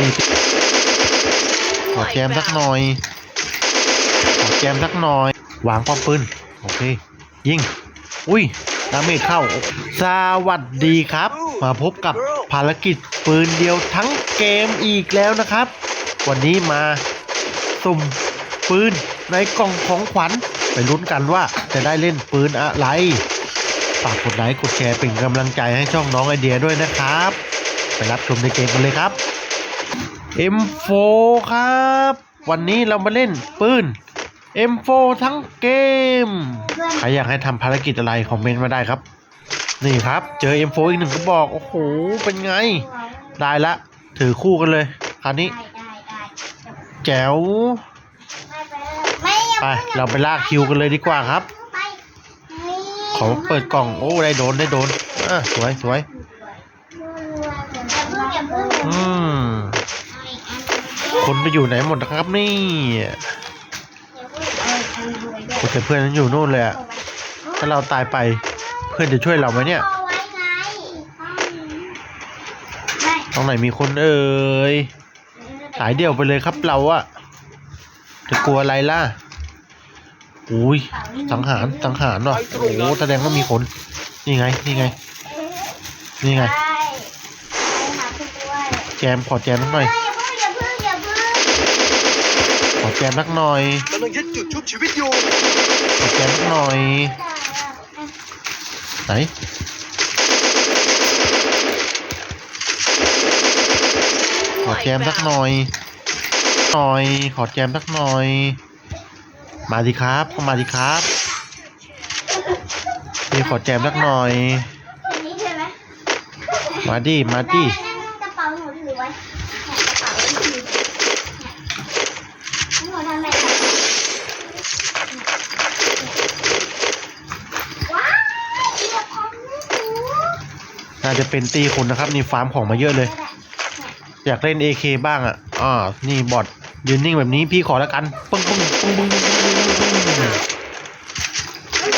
นี่ขอแจมสักหน่อย ขอแจมสักหน่อย วางป้อมปืน โอเค ยิง อุ้ยดาเมจเข้า สวัสดีครับ มาพบกับภารกิจปืนเดียวทั้งเกมอีกแล้วนะครับ วันนี้มาสุ่มปืนในกล่องของขวัญ ไปลุ้นกันว่าจะได้เล่นปืนอะไร ฝากกดไลค์กดแชร์เป็นกำลังใจให้ช่องน้องไอเดียด้วยนะครับ ไปรับชมในเกมกันเลยครับ M4 ครับ วันนี้เรามาเล่นปืน M4 ทั้งเกม ใครอยากให้ทำภารกิจอะไรคอมเมนต์มาได้ครับ นี่ครับ เจอ M4 อีกหนึ่งก็บอก โอ้โห เป็นไง ได้ละ ถือคู่กันเลย คราวนี้ แจ๋ว ไป เราไปลากคิวกันเลยดีกว่าครับ ขอเปิดกล่อง โอ้ ได้โดน ได้โดนอะสวยสวย อืม คนไปอยู่ไหนหมดนะครับนี่โอ้แต่เพื่อนนั้นอยู่นู่นเลยอะถ้าเราตายไปเพื่อนจะช่วยเราไหมเนี่ยตรงไหนมีคนเอ่ยสายเดี่ยวไปเลยครับเราอะจะกลัวอะไรล่ะอุ้ยสังหารสังหารเนาะโอ้โหแสดงว่ามีคนนี่ไงนี่ไงนี่ไงแจมขอแจมสักหน่อยขอ แจมสักหน่อยกำลังยึดจุดชุบชีวิตอยู่ขอแจมสักหน่อย ไหนขอแจมสักหน่อย หน่อย ขอแจมสักหน่อย มาดิครับก็มาดิครับนี่ขอแจมสักหน่อย มาดิ มาดิ กระเป๋าหนูถือไว้กระเป๋าถือหนูทำไมว้าวเดี๋ยวของหนู น่าจะเป็นตีคนนะครับ นี่ฟาร์มของมาเยอะเลย อยากเล่น AK บ้างอะอ่านี่บอทยืนนิ่งแบบนี้พี่ขอแล้วกันปึ้งปึ้งปึ้งปึ้งปึ้งปึ้งปึ้งปึ้ง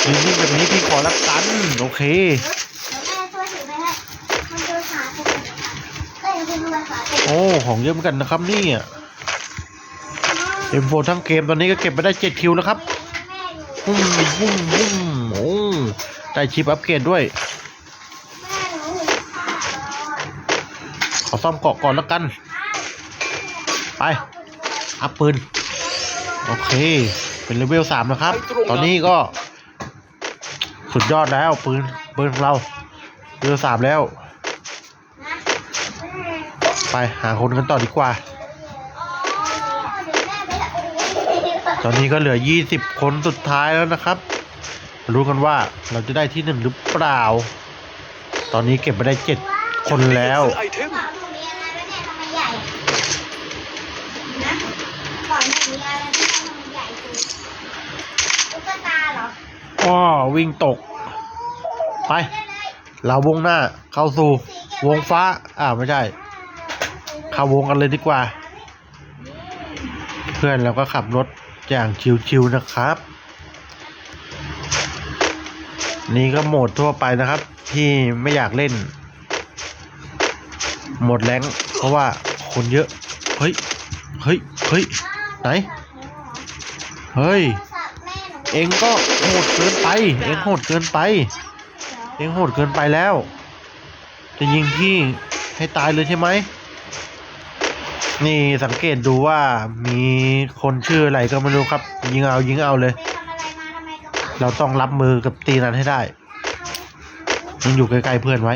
ยืนนิ่งแบบนี้พี่ขอแล้วกันโอเคโอ้ของเยอะเหมือนกันนะครับนี่อะ M4 ทั้งเกมตอนนี้ก็เก็บไปได้7คิวแล้วครับปุ้งปุ้งปุ้งโอ้ได้ชิปอัปเกรดด้วย อซ่อมเกาะก่อนแล้วกัน ไปอัพปืน โอเค เป็นเลเวลสามนะครับ ตอนนี้ก็ สุดยอดแล้วปืนปืนของเราเลเวลสามแล้ว ไปหาคนกันต่อดีกว่า ตอนนี้ก็เหลือ20คนสุดท้ายแล้วนะครับมารู้กันว่าเราจะได้ที่หนึ่งหรือเปล่า ตอนนี้เก็บไปได้7คนแล้ว มีอะไรที่ทำไมใหญ่คือตุ๊กตาเหรออ้อวิ่งตก ไปเราวงหน้า เข้าสู่ วงฟ้า อ่าไม่ใช่ เข้าวงกันเลยดีกว่า เพื่อนเราก็ขับรถอย่างชิวๆนะครับ นี่ก็โหมดทั่วไปนะครับ ที่ไม่อยากเล่น หมดแรงเพราะว่าคนเยอะ เฮ้ย เฮ้ย เฮ้ย ไหน เฮ้ย เองก็โหดเกินไป เองโหดเกินไป เองโหดเกินไปแล้ว จะยิงพี่ให้ตายเลยใช่ไหม นี่สังเกตดูว่ามีคนชื่ออะไรก็ไม่รู้ครับ ยิงเอายิงเอาเลยไปทำอะไรมาทำไมกระเป๋าเราต้องรับมือกับตีนั้นให้ได้ยังอยู่ใกล้ๆเพื่อนไว้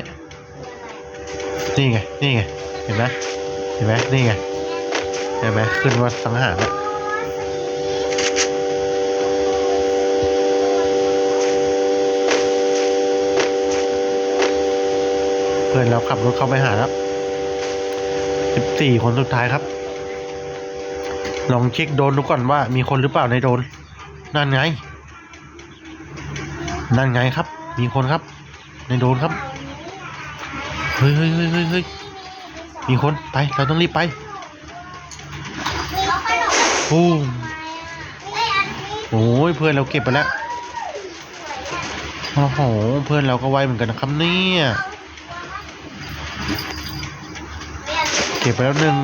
นี่ไง นี่ไง เห็นไหมเห็นไหมนี่ไง เห็นไหมขึ้นว่าสังหารนะเพื่อนเราขับรถเข้าไปหาแล้วสิบสี่คนสุดท้ายครับ ลองเช็คโดนดูก่อนว่ามีคนหรือเปล่าในโดน นั่นไง นั่นไงครับ มีคนครับ ในโดนครับ เฮ้ยเฮ้ยเฮ้ยเฮ้ยเฮ้ยมีคนไป เราต้องรีบไป ขนมปูมไอ้โอ้ยเพื่อนเราเก็บไปแล้วโอ้โหเพื่อนเราก็ไวเหมือนกันนะครับเนี่ยเก็บไปแล้วหนึ่ง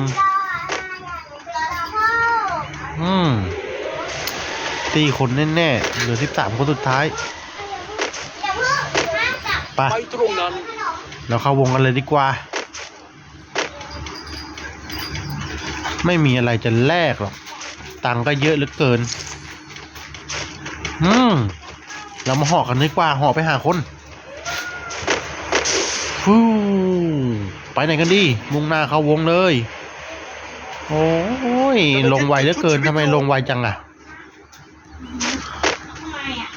อืมตีคนแน่ๆเหลือสิบสามคนสุดท้ายไปไปตรงนั้นเราเข้าวงกันเลยดีกว่า ไม่มีอะไรจะแลกหรอก ตังก็เยอะเหลือเกิน อืม เรามาห่อกันดีกว่าห่อไปหาคนฟูไปไหนกันดีมุ่งหน้าเข้าวงเลย โอ้ย ลงไวเหลือเกินทำไมลงไวจังอะทำไมอะ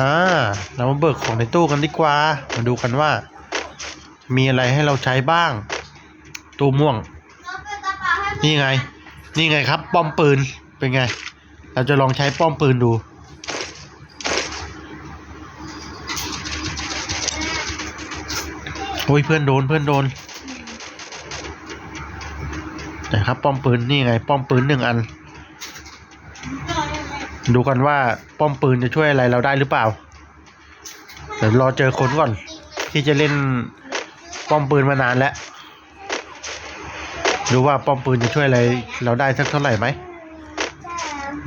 อ่าเรามาเบิกของในตู้กันดีกว่า มาดูกันว่า มีอะไรให้เราใช้บ้าง ตู้ม่วง นี่ไง นี่ไงครับ ป้อมปืนเป็นไง เราจะลองใช้ป้อมปืนดู โอ้ยเพื่อนโดนเพื่อนโดนนะครับป้อมปืนนี่ไง ป้อมปืนหนึ่งอัน ดูกันว่าป้อมปืนจะช่วยอะไรเราได้หรือเปล่าเดี๋ยวรอเจอคนก่อน ที่จะเล่นป้อมปืนมานานแล้ว ดูว่าป้อมปืนจะช่วยอะไรเราได้สักเท่าไหร่ไหม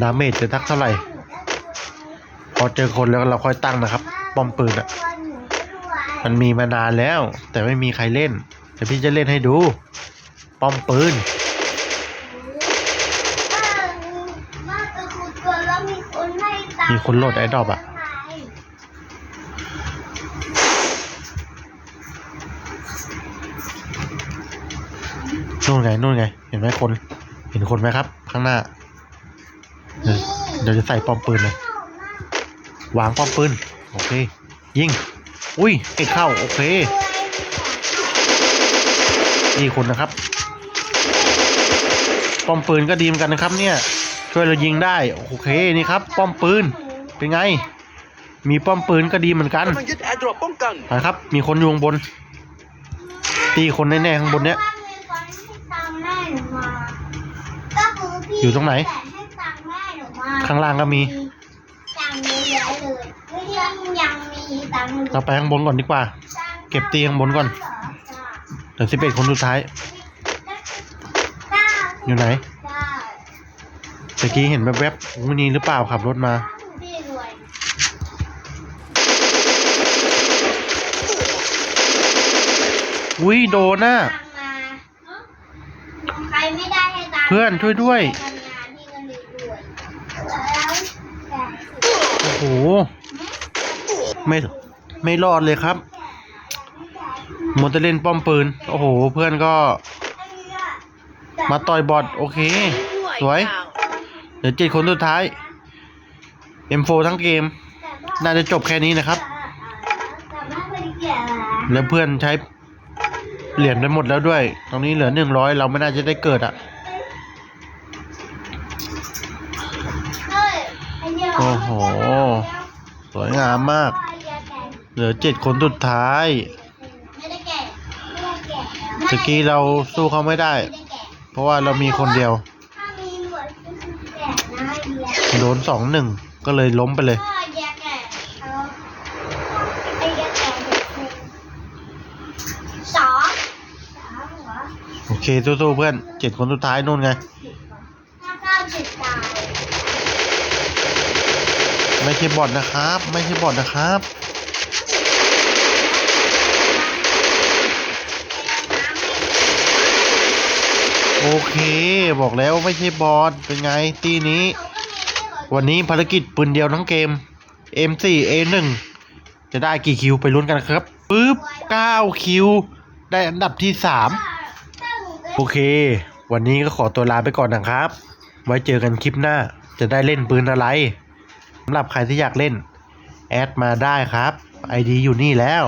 ดาเมจจะสักเท่าไหร่ พอเจอคนแล้วเราค่อยตั้งนะครับ ป้อมปืนอะมันมีมานานแล้ว แต่ไม่มีใครเล่น แต่พี่จะเล่นให้ดู ป้อมปืนมีคนโหลด Adobe อะ นู่นไงนู่นไง เห็นไหมคน เห็นคนไหมครับ ข้างหน้า เดี๋ยวเดี๋ยวจะใส่ป้อมปืนเลย วางป้อมปืน โอเค ยิง อุ้ยไอ้เข้า โอเค นี่คนนะครับ ป้อมปืนก็ดีเหมือนกันนะครับ เนี่ย ช่วยเรายิงได้ โอเค นี่ครับ ป้อมปืน เป็นไง มีป้อมปืนก็ดีเหมือนกันกำลังยึดแอร์ดรอปป้องกันนะครับ มีคนอยู่ข้างบน ตีคนแน่ๆข้างบนเนี้ย อยู่ตรงไหน ข้างล่างก็มีตังค์เยอะๆเลยไม่ยังยังมีตังค์เราไปข้างบนก่อนดีกว่า เก็บเตียงบนก่อนเหลือสิบเอ็ดคนสุดท้าย อยู่ไหนตะกี้เห็นแวบๆโอ้นี่หรือเปล่าขับรถมาพี่รวยอุ้ยโดนน่ะตังค์มาใครไม่ได้ให้ตังค์เพื่อนช่วยด้วย ทำงานที่เงินเดือนรวยแล้วแต่ โอ้โห ไม่ไม่รอดเลยครับหมดจะเล่นป้อมปืน โอ้โห เพื่อนก็ มาต่อยบอทโอเค สวย เดี๋ยวเจ็ดคนสุดท้าย M4 ทั้งเกม น่าจะจบแค่นี้นะครับ แล้วเพื่อนใช้เหรียญไปหมดแล้วด้วย ตรงนี้เหลือหนึ่งร้อยเราไม่น่าจะได้เกิดอะ โอ้โห สวยงามมาก เหลือเจ็ดคนสุดท้ายตะกี้เราสู้เขาไม่ได้ เพราะว่าเรามีคนเดียว โดนสองหนึ่งก็เลยล้มไปเลยสองโอเคสู้ๆเพื่อนเจ็ดคนสุดท้ายนู่นไง ไม่ใช่บอทนะครับ ไม่ใช่บอทนะครับโอเค บอกแล้วไม่ใช่บอทเป็นไงตีนี้ วันนี้ภารกิจปืนเดียวทั้งเกม M4 A1 จะได้กี่คิวไปลุ้นกันครับปึ๊บ9คิว ได้อันดับที่ 3 โอเค วันนี้ก็ขอตัวลาไปก่อนนะครับ ไว้เจอกันคลิปหน้า จะได้เล่นปืนอะไร สำหรับใครที่อยากเล่น แอดมาได้ครับ ID อยู่นี่แล้ว